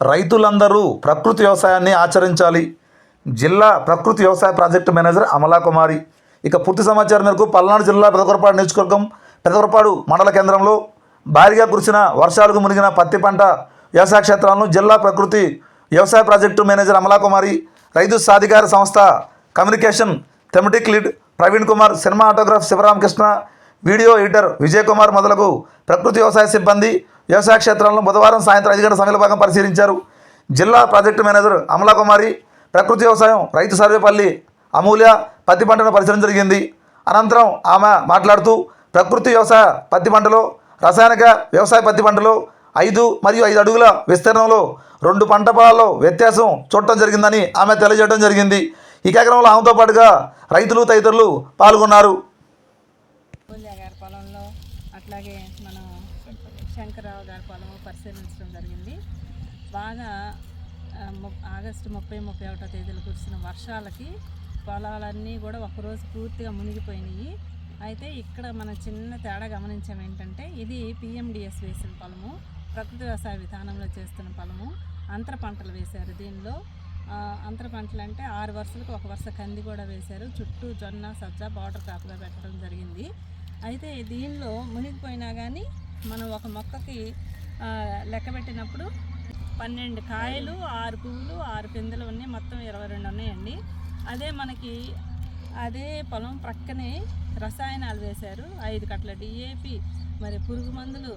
రైతులందరూ ప్రకృతి వ్యవసాయాన్ని ఆచరించాలి. జిల్లా ప్రకృతి వ్యవసాయ ప్రాజెక్టు మేనేజర్ అమలా కుమారి ఇక పూర్తి సమాచారం మేరకు పల్నాడు జిల్లా పెదకొరపాడు నియోజకవర్గం పెదకొరపాడు మండల కేంద్రంలో భారీగా కురిసిన వర్షాలకు మునిగిన పత్తి పంట వ్యవసాయ క్షేత్రాలను జిల్లా ప్రకృతి వ్యవసాయ ప్రాజెక్టు మేనేజర్ అమలా కుమారి రైతు సాధికార సంస్థ communication thematic lead Praveen Kumar cinema autograph Sivaramakrishna video editor Vijay Kumar మొదలగు ప్రకృతి వ్యవసాయ సిబ్బంది వ్యవసాయ క్షేత్రాలను బుధవారం సాయంత్రం ఐదు గంటల సమయంలో భాగం పరిశీలించారు. జిల్లా ప్రాజెక్టు మేనేజర్ అమలాకుమారి ప్రకృతి వ్యవసాయం రైతు సర్వేపల్లి అమూల్య పత్తి పంటను పరిశీలన జరిగింది. అనంతరం ఆమె మాట్లాడుతూ ప్రకృతి వ్యవసాయ పత్తి పంటలో రసాయనిక వ్యవసాయ పత్తి పంటలో ఐదు మరియు ఐదు అడుగుల విస్తీర్ణంలో రెండు పంట పొలాల్లో వ్యత్యాసం చూడటం జరిగిందని ఆమె తెలియజేయడం జరిగింది. ఈ కార్యక్రమంలో ఆమెతో పాటుగా రైతులు తదితరులు పాల్గొన్నారు పూల్య గారి పొలంలో అట్లాగే మన శంకరరావు గారి పొలం పరిశీలించడం జరిగింది. బాగా ఆగస్టు ముప్పై ముప్పై ఒకటో తేదీలు కురిసిన వర్షాలకి పొలాలన్నీ కూడా ఒకరోజు పూర్తిగా మునిగిపోయినాయి. అయితే ఇక్కడ మనం చిన్న తేడా గమనించాం ఏంటంటే ఇది పిఎండిఎస్ వేసిన పొలము ప్రకృతి వ్యవసాయ విధానంలో చేస్తున్న పొలము అంతర పంటలు వేశారు దీనిలో. అంతర పంటలు అంటే ఆరు వరుసలకు ఒక వరుస కంది కూడా వేశారు. చుట్టూ జొన్న సజ్జ బార్డర్ కాపుగా పెట్టడం జరిగింది. అయితే దీనిలో మునిగిపోయినా కానీ మనం ఒక మొక్కకి లెక్క పెట్టినప్పుడు పన్నెండు కాయలు ఆరు పువ్వులు ఆరు పిందెలు ఉన్నాయి. మొత్తం ఇరవై రెండు ఉన్నాయండి. అదే మనకి అదే పొలం ప్రక్కనే రసాయనాలు వేశారు. ఐదు కట్ల డిఏపి మరి పురుగు మందులు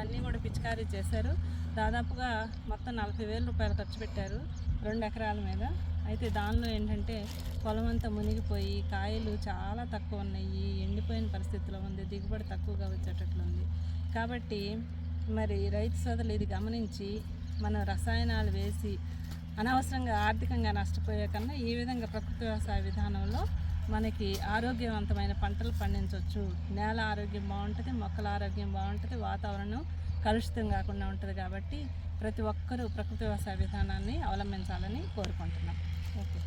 అన్నీ కూడా పిచికారీ చేశారు. దాదాపుగా మొత్తం నలభై వేల రూపాయలు ఖర్చు పెట్టారు రెండు ఎకరాల మీద. అయితే దానిలో ఏంటంటే పొలం అంతా మునిగిపోయి కాయలు చాలా తక్కువ ఉన్నాయి ఎండిపోయి పరిస్థితిలో ఉంది దిగుబడి తక్కువగా వచ్చేటట్లుంది. కాబట్టి మరి రైతు సోదరులు ఇది గమనించి మనం రసాయనాలు వేసి అనవసరంగా ఆర్థికంగా నష్టపోయే కన్నా ఈ విధంగా ప్రకృతి వ్యవసాయ విధానంలో మనకి ఆరోగ్యవంతమైన పంటలు పండించవచ్చు నేల ఆరోగ్యం బాగుంటుంది మొక్కల ఆరోగ్యం బాగుంటుంది వాతావరణం కలుషితం కాకుండా ఉంటుంది కాబట్టి ప్రతి ఒక్కరూ ప్రకృతి వ్యవసాయ విధానాన్ని అవలంబించాలని కోరుకుంటున్నాం. ఓకే.